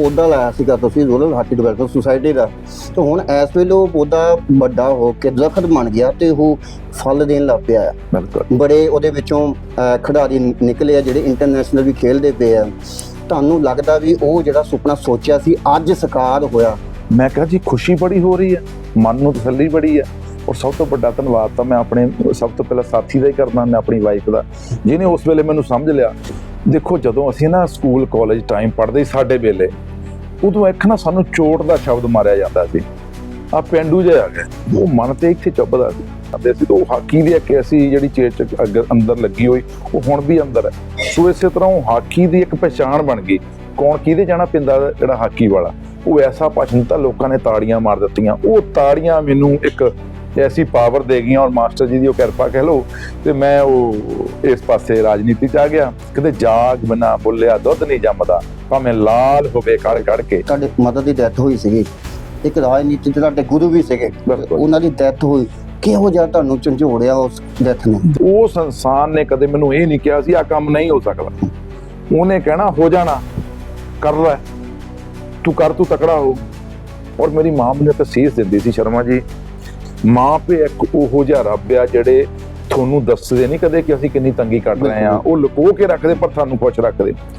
ਪੌਦਾ ਲਾਇਆ ਸੀਗਾ ਤੁਸੀਂ ਰੂਰਲ ਹਾਰਟੀ ਡਿਵੈਲਪਮੈਂਟ ਸੁਸਾਇਟੀ ਦਾ। ਤੇ ਹੁਣ ਇਸ ਵੇਲੇ ਉਹ ਪੌਦਾ ਵੱਡਾ ਹੋ ਕੇ ਦਰਖਤ ਬਣ ਗਿਆ ਤੇ ਉਹ ਫਲ ਦੇਣ ਲੱਗ ਪਿਆ ਬਿਲਕੁਲ। ਬੜੇ ਉਹਦੇ ਵਿੱਚੋਂ ਖਿਡਾਰੀ ਨਿਕਲੇ ਆ ਜਿਹੜੇ ਇੰਟਰਨੈਸ਼ਨਲ ਵੀ ਖੇਡਦੇ ਪਏ ਆ। ਤੁਹਾਨੂੰ ਲੱਗਦਾ ਵੀ ਉਹ ਜਿਹੜਾ ਸੁਪਨਾ ਸੋਚਿਆ ਸੀ ਅੱਜ ਸਾਕਾਰ ਹੋਇਆ? ਮੈਂ ਕਿਹਾ ਜੀ ਖੁਸ਼ੀ ਬੜੀ ਹੋ ਰਹੀ ਹੈ ਮਨ ਨੂੰ ਤਸੱਲੀ ਬੜੀ ਹੈ ਔਰ ਸਭ ਤੋਂ ਵੱਡਾ ਧੰਨਵਾਦ ਤਾਂ ਮੈਂ ਆਪਣੇ ਸਭ ਤੋਂ ਪਹਿਲਾਂ ਸਾਥੀ ਦਾ ਹੀ ਕਰਦਾ ਮੈਂ ਆਪਣੀ ਵਾਈਫ ਦਾ। ਜਿਹਨੇ ਉਸ ਵੇਲੇ ਮੈਨੂੰ ਸਮਝ ਲਿਆ ਦੇਖੋ, ਜਦੋਂ ਅਸੀਂ ਨਾ ਸਕੂਲ, ਕਾਲਜ ਟਾਈਮ ਪੜ੍ਹਦੇ ਸੀ ਸਾਡੇ ਵੇਲੇ, ਉਦੋਂ ਇੱਕ ਨਾ ਸਾਨੂੰ ਚੋਟ ਦਾ ਸ਼ਬਦ ਮਾਰਿਆ ਜਾਂਦਾ ਸੀ। ਆ ਪਿੰਡੂ ਜਿਹਾ ਆ ਗਿਆ ਉਹ ਮਨ ਤੇ ਇੱਥੇ ਚੁੱਭਦਾ ਸੀ। ਅਤੇ ਅਸੀਂ ਉਹ ਹਾਕੀ ਦੀ ਇੱਕ ਐਸੀ ਜਿਹੜੀ ਚੇਚ ਅੱਗੇ ਅੰਦਰ ਲੱਗੀ ਹੋਈ, ਉਹ ਹੁਣ ਵੀ ਅੰਦਰ ਹੈ। ਸੋ ਇਸੇ ਤਰ੍ਹਾਂ ਉਹ ਹਾਕੀ ਦੀ ਇੱਕ ਪਛਾਣ ਬਣ ਗਈ। ਕੌਣ ਕਿਹਦੇ ਜਾਣਾ ਪਿੰਦਾ ਜਿਹੜਾ ਹਾਕੀ ਵਾਲਾ? ਉਹ ਐਸਾ ਭਾਸ਼ਣ ਤਾਂ ਲੋਕਾਂ ਨੇ ਤਾੜੀਆਂ ਮਾਰ ਦਿੱਤੀਆਂ। ਉਹ ਤਾੜੀਆਂ ਮੈਨੂੰ ਇੱਕ ਐਸੀ ਪਾਵਰ ਦੇ ਗਈਆਂ ਔਰ ਮਾਸਟਰ ਜੀ ਦੀ ਉਹ ਕਿਰਪਾ ਕਹਿ ਲਓ ਤੇ ਮੈਂ ਉਹ ਇਸ ਪਾਸੇ ਰਾਜਨੀਤੀ ਚ ਆ ਗਿਆ। ਕਿਤੇ ਜਾਗ ਬਿਨਾ ਬੁੱਲਿਆ ਦੁੱਧ ਨਹੀਂ ਜੰਮਦਾ ਭਾਵੇਂ ਲਾਲ ਹੋਵੇ ਕੜ ਕੜ ਕੇ। ਤੁਹਾਡੇ ਮਦਰ ਦੀ ਡੈਥ ਹੋਈ ਸੀਗੀ। ਇੱਕ ਰਾਜਨੀਤੀ ਦੇ ਤੁਹਾਡੇ ਗੁਰੂ ਵੀ ਸੀਗੇ। ਉਹਨਾਂ ਦੀ ਡੈਥ ਹੋਈ। ਕਿਹੋ ਜਿਹਾ ਤੁਹਾਨੂੰ ਝੰਜੋੜਿਆ ਉਸ ਡੈਥ ਨੇ? ਉਸ ਇਨਸਾਨ ਨੇ ਕਦੇ ਮੈਨੂੰ ਇਹ ਨਹੀਂ ਕਿਹਾ ਸੀ ਆ ਕੰਮ ਨਹੀਂ ਹੋ ਸਕਦਾ। ਉਹਨੇ ਕਹਿਣਾ ਹੋ ਜਾਣਾ। ਕਰ ਲੈ। ਤੂੰ ਕਰ ਤੂੰ ਤਕੜਾ ਹੋ। ਔਰ ਮੇਰੀ ਮਾਂ ਮੈਨੂੰ ਤਾਂ ਸੀਸ ਦਿੰਦੀ ਸੀ ਸ਼ਰਮਾ ਜੀ। ਮਾਂ ਪੇ ਇੱਕ ਉਹੋ ਜਿਹਾ ਰੱਬ ਆ ਜਿਹੜੇ ਤੁਹਾਨੂੰ ਦੱਸਦੇ ਨਹੀਂ ਕਦੇ ਕਿ ਅਸੀਂ ਕਿੰਨੀ ਤੰਗੀ ਕੱਢ ਰਹੇ ਆ ਉਹ ਲੁਕੋ ਕੇ ਰੱਖਦੇ ਪਰ ਤੁਹਾਨੂੰ ਖੁਸ਼ ਰੱਖਦੇ।